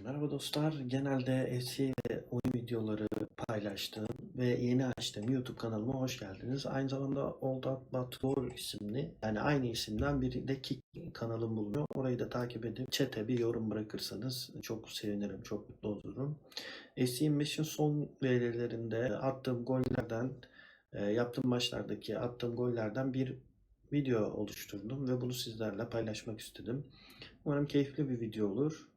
Merhaba dostlar. Genelde eski oyun videoları paylaştığım ve yeni açtığım YouTube kanalıma hoş geldiniz. Aynı zamanda Old Out isimli yani aynı isimden bir de Kick kanalım bulunuyor. Orayı da takip edip chat'e bir yorum bırakırsanız çok sevinirim, çok mutlu olurum. SC25'in son verilerinde attığım gollerden, e, yaptığım maçlardaki attığım gollerden bir video oluşturdum ve bunu sizlerle paylaşmak istedim. Umarım keyifli bir video olur.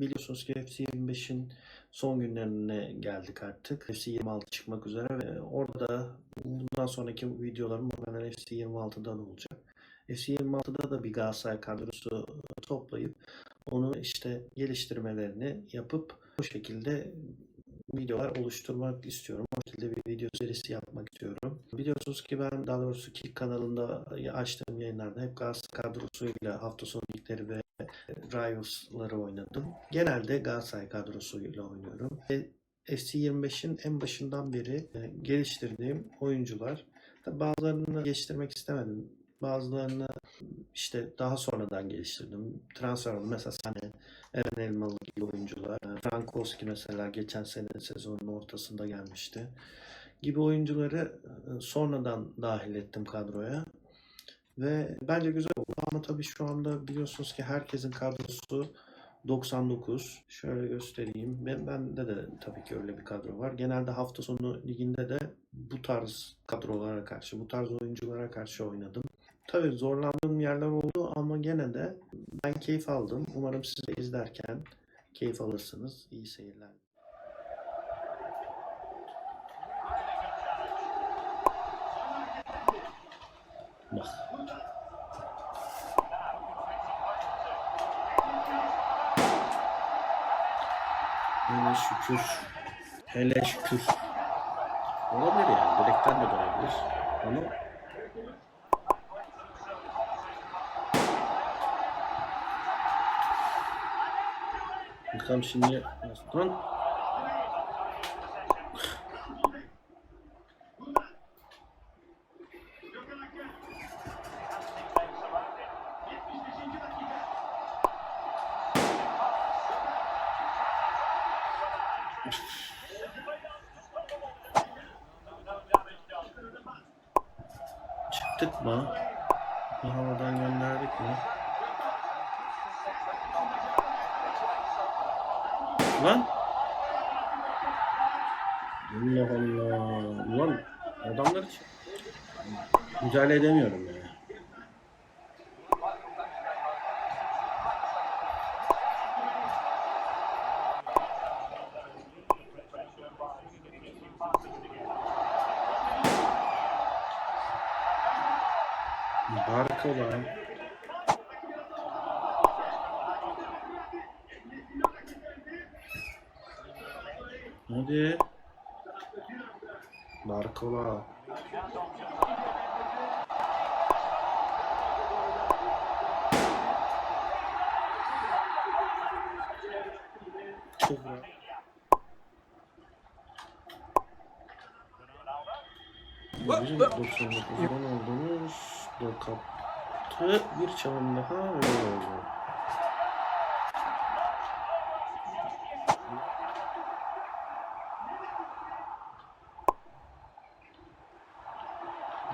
Biliyorsunuz ki FC 25'in son günlerine geldik artık. FC 26 çıkmak üzere ve orada bundan sonraki videolarım muhtemelen FC 26'da da olacak. FC 26'da da bir Galatasaray kadrosu toplayıp onu işte geliştirmelerini yapıp bu şekilde videolar oluşturmak istiyorum. O şekilde bir video serisi yapmak istiyorum. Biliyorsunuz ki ben daha doğrusu Kick kanalında açtığım yayınlarda hep Galatasaray kadrosuyla hafta sonu ligleri ve Rivals'ları oynadım. Genelde Galatasaray kadrosuyla oynuyorum. Ve FC 25'in en başından beri e, geliştirdiğim oyuncular. Bazılarını geliştirmek istemedim. Bazılarını işte daha sonradan geliştirdim. Transfer oldu. Mesela Sane, Eren Elmalı gibi oyuncular. E, Frankowski mesela geçen sene sezonun ortasında gelmişti. Gibi oyuncuları e, sonradan dahil ettim kadroya. Ve bence güzel oldu ama tabii şu anda biliyorsunuz ki herkesin kadrosu 99. Şöyle göstereyim. Ben, bende de tabii ki öyle bir kadro var. Genelde hafta sonu liginde de bu tarz kadrolara karşı, bu tarz oyunculara karşı oynadım. Tabii zorlandığım yerler oldu ama gene de ben keyif aldım. Umarım siz de izlerken keyif alırsınız. İyi seyirler. Bak. Hele şükür. Hele şükür. Olabilir yani. Direkten de dönebilir. Ama Bakalım şimdi Lan çıktık mı? Bir havadan gönderdik mi? Lan! Allah Allah. Ulan adamlar hiç müdahale edemiyorum ya. Barka lan. Hadi. Barkola. Çok rahat. Bizim 99'dan aldığımız kaptı bir çalım daha ve oldu.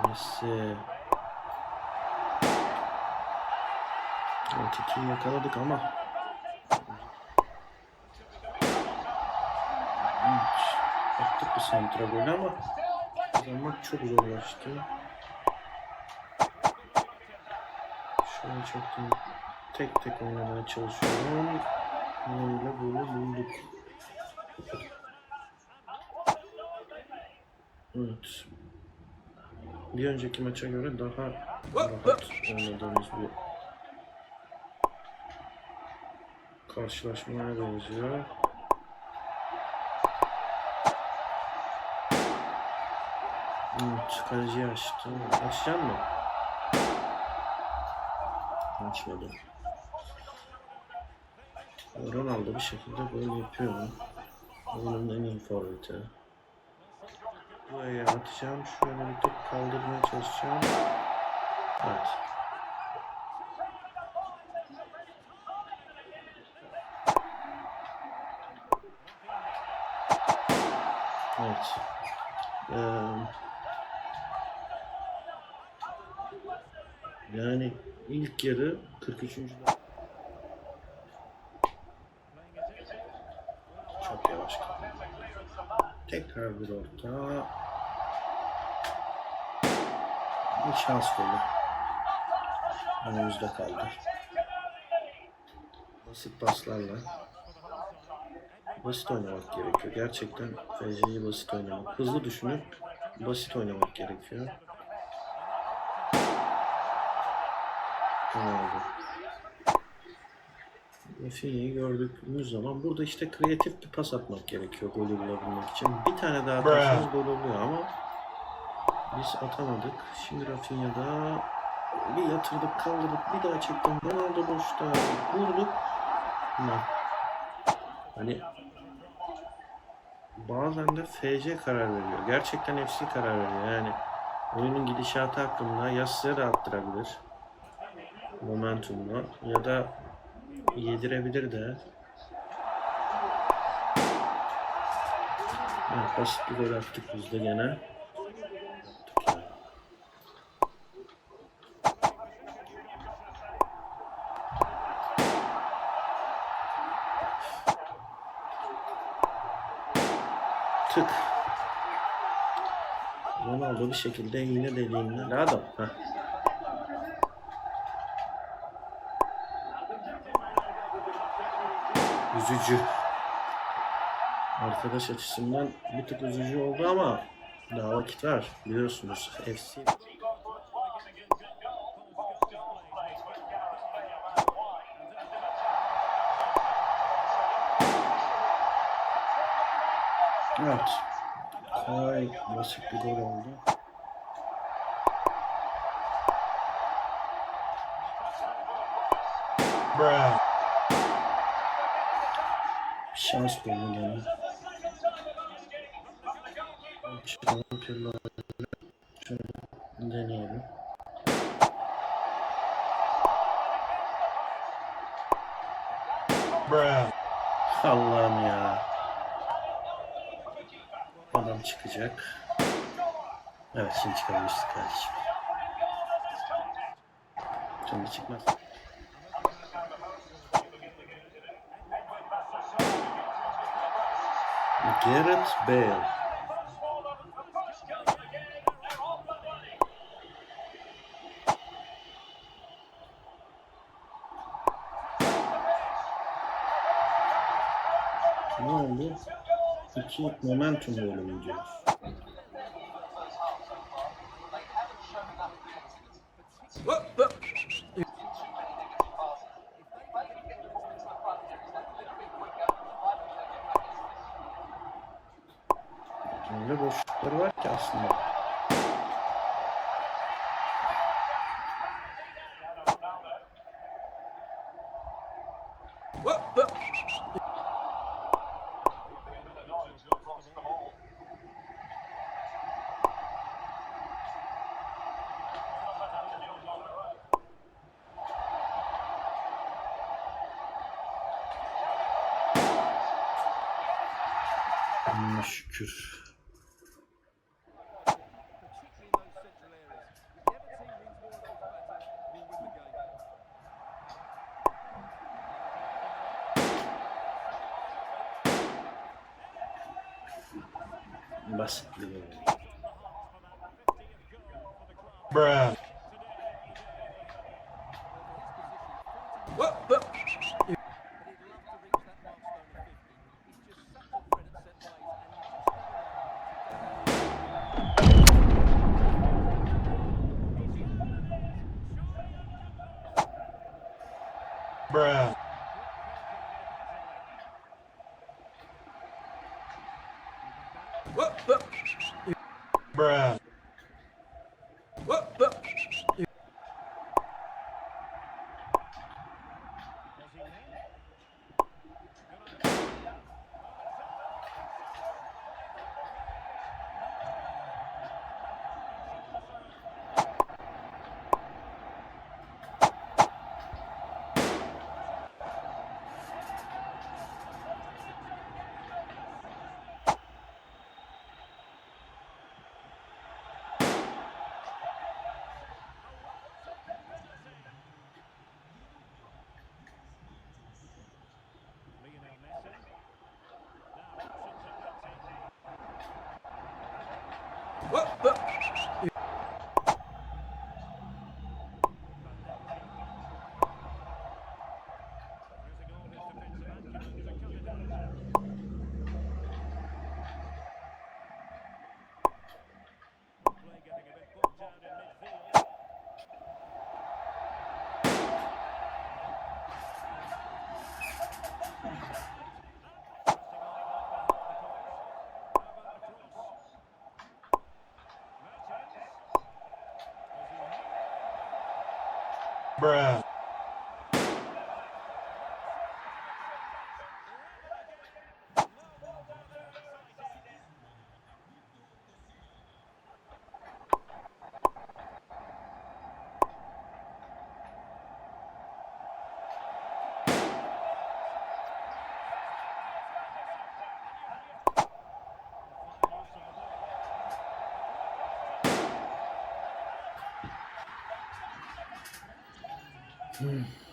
Messi. İkiyi yakaladık ama. Attık bir santragolü ama kazanmak çok zorlaştı. Çok da tek tek oynamaya çalışıyorum. Böyle böyle bulduk. Evet. Bir önceki maça göre daha rahat oynadığımız bir karşılaşmaya benziyor. Evet, kaleciyi açtı. Açacak mı? Açmadı. Ronaldo bir şekilde gol yapıyor. Onun en iyi forveti. Buraya atacağım. Şöyle bir top kaldırmaya çalışacağım. Evet. Evet. Ee, yani ilk yarı 43. dakika. Çok yavaş. Tekrar bir orta. Bir şans golü. Önümüzde kaldı. Basit paslarla basit oynamak gerekiyor. Gerçekten FC'yi basit oynamak. Hızlı düşünüp basit oynamak gerekiyor. Ne oldu? Rafinha'yı gördüğümüz zaman burada işte kreatif bir pas atmak gerekiyor golü bulabilmek için. Bir tane daha atarsanız gol oluyor ama biz atamadık. Şimdi Rafinha'da bir yatırdık, kaldırdık, bir daha çektim. Ronaldo boşta vurduk. Hani bazen de FC karar veriyor. Gerçekten FC karar veriyor. Yani oyunun gidişatı hakkında ya size de attırabilir momentumla ya da yedirebilir de. Evet, basit bir gol attık biz de gene. Tık. Ronaldo bir şekilde iğne deliğinden. Adam. Heh. Üzücü. Arkadaş açısından bir tık üzücü oldu ama daha vakit var. Biliyorsunuz FC Evet. Kolay basit bir gol oldu. Bruh. Şans golü gene. Çıkalım Pirlo'yla. Şöyle deneyelim. Allah'ım ya. Adam çıkacak. Evet şimdi çıkabilirsin kardeşim. Şimdi çıkmaz. Gareth Bale. Ne oldu? İki momentum bölümü diyoruz. Var ki aslında. Şükür. Basit bir gol. Bruh. Bruh. Bruh. Bruh. 嗯。